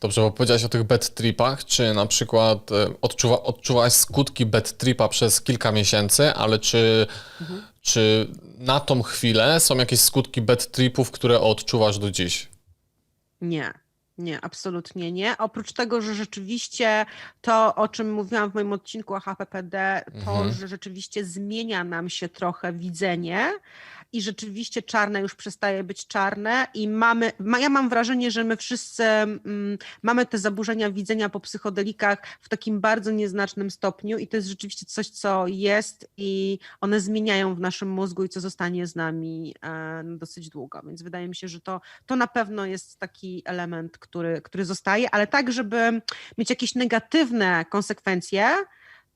Dobrze, bo powiedziałeś o tych bad tripach, czy na przykład e, odczuwa, odczuwałaś skutki bad tripa przez kilka miesięcy, ale czy, czy na tą chwilę są jakieś skutki bad tripów, które odczuwasz do dziś? Nie, nie, absolutnie nie. Oprócz tego, że rzeczywiście to, o czym mówiłam w moim odcinku o HPPD, to, Mhm. że rzeczywiście zmienia nam się trochę widzenie i rzeczywiście czarne już przestaje być czarne i mamy, ma, ja mam wrażenie, że my wszyscy mm, mamy te zaburzenia widzenia po psychodelikach w takim bardzo nieznacznym stopniu i to jest rzeczywiście coś, co jest i one zmieniają w naszym mózgu i co zostanie z nami e, dosyć długo, więc wydaje mi się, że to to na pewno jest taki element, który, który zostaje, ale tak, żeby mieć jakieś negatywne konsekwencje,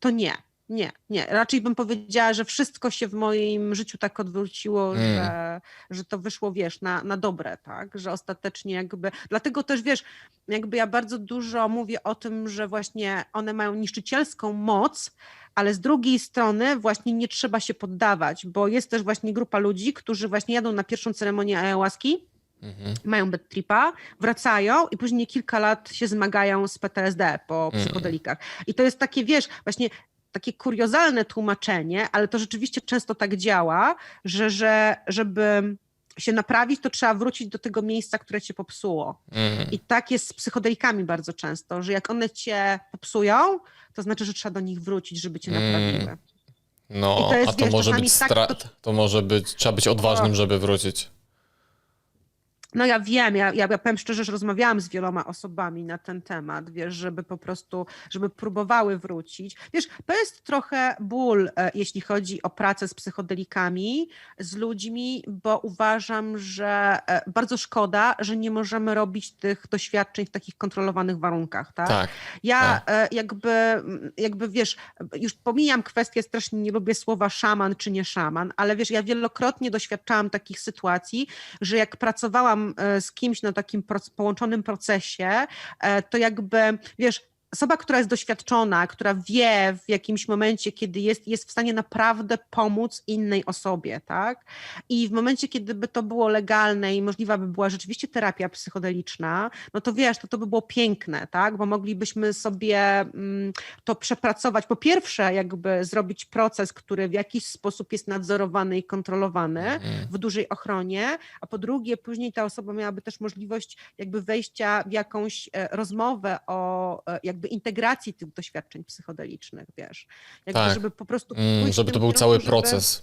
to nie. Nie, nie. Raczej bym powiedziała, że wszystko się w moim życiu tak odwróciło, Mm. że, że to wyszło, wiesz, na, na dobre, tak? Że ostatecznie jakby. Dlatego też wiesz, jakby ja bardzo dużo mówię o tym, że właśnie one mają niszczycielską moc, ale z drugiej strony właśnie nie trzeba się poddawać, bo jest też właśnie grupa ludzi, którzy właśnie jadą na pierwszą ceremonię ayahuaski, Mhm. mają bad tripa, wracają i później kilka lat się zmagają z PTSD po Mm. psychodelikach. I to jest takie, wiesz, właśnie takie kuriozalne tłumaczenie, ale to rzeczywiście często tak działa, że, że żeby się naprawić, to trzeba wrócić do tego miejsca, które cię popsuło. Mhm. I tak jest z psychodelikami bardzo często, że jak one cię popsują, to znaczy, że trzeba do nich wrócić, żeby cię Mm. naprawiły. No, I to jest, a to wiesz, może być tak, stra- to- to może być, trzeba być odważnym, żeby wrócić. No ja wiem, ja, ja, ja powiem szczerze, że rozmawiałam z wieloma osobami na ten temat, wiesz, żeby po prostu, żeby próbowały wrócić. Wiesz, to jest trochę ból, e, jeśli chodzi o pracę z psychodelikami, z ludźmi, bo uważam, że e, bardzo szkoda, że nie możemy robić tych doświadczeń w takich kontrolowanych warunkach, tak? Tak. Ja e, jakby, mm, jakby wiesz, już pomijam kwestię, strasznie nie lubię słowa szaman czy nie szaman, ale wiesz, ja wielokrotnie doświadczałam takich sytuacji, że jak pracowałam z kimś na takim połączonym procesie, e, to jakby, wiesz, osoba, która jest doświadczona, która wie w jakimś momencie, kiedy jest, jest w stanie naprawdę pomóc innej osobie, tak? I w momencie, kiedy by to było legalne i możliwa by była rzeczywiście terapia psychodeliczna, no to wiesz, to, to by było piękne, tak? Bo moglibyśmy sobie mm, to przepracować. Po pierwsze, jakby zrobić proces, który w jakiś sposób jest nadzorowany i kontrolowany Mhm. w dużej ochronie, a po drugie, później ta osoba miałaby też możliwość jakby wejścia w jakąś e, rozmowę o e, jakby integracji tych doświadczeń psychodelicznych, wiesz? Jakby, Tak. żeby po prostu Mm, żeby to był kierunku, cały żeby- proces.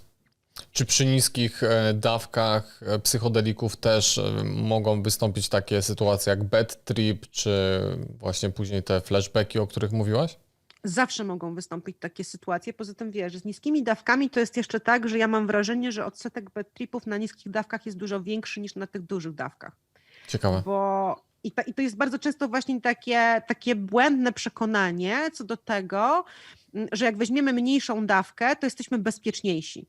Czy przy niskich e, dawkach e, psychodelików też e, mogą wystąpić takie sytuacje jak bad trip, czy właśnie później te flashbacki, o których mówiłaś? Zawsze mogą wystąpić takie sytuacje. Poza tym wiesz, z niskimi dawkami to jest jeszcze tak, że ja mam wrażenie, że odsetek bad tripów na niskich dawkach jest dużo większy niż na tych dużych dawkach. Ciekawe. Bo i, ta, i to jest bardzo często właśnie takie, takie błędne przekonanie co do tego, m, że jak weźmiemy mniejszą dawkę, to jesteśmy bezpieczniejsi.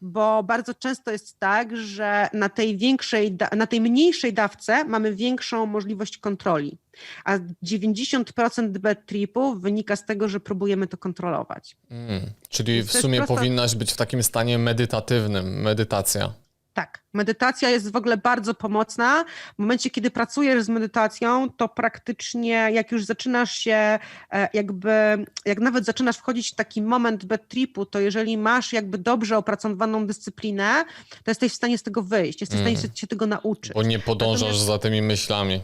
Bo bardzo często jest tak, że na tej większej, na tej mniejszej dawce mamy większą możliwość kontroli, a 90% bad tripów wynika z tego, że próbujemy to kontrolować. Mm, czyli Więc w sumie prosto- powinnaś być w takim stanie medytatywnym, medytacja. Tak, medytacja jest w ogóle bardzo pomocna. W momencie, kiedy pracujesz z medytacją, to praktycznie jak już zaczynasz się, e, jakby, jak nawet zaczynasz wchodzić w taki moment bad tripu, to jeżeli masz jakby dobrze opracowaną dyscyplinę, to jesteś w stanie z tego wyjść, jesteś w Mhm. stanie się, się tego nauczyć. Bo nie podążasz Natomiast- za tymi myślami.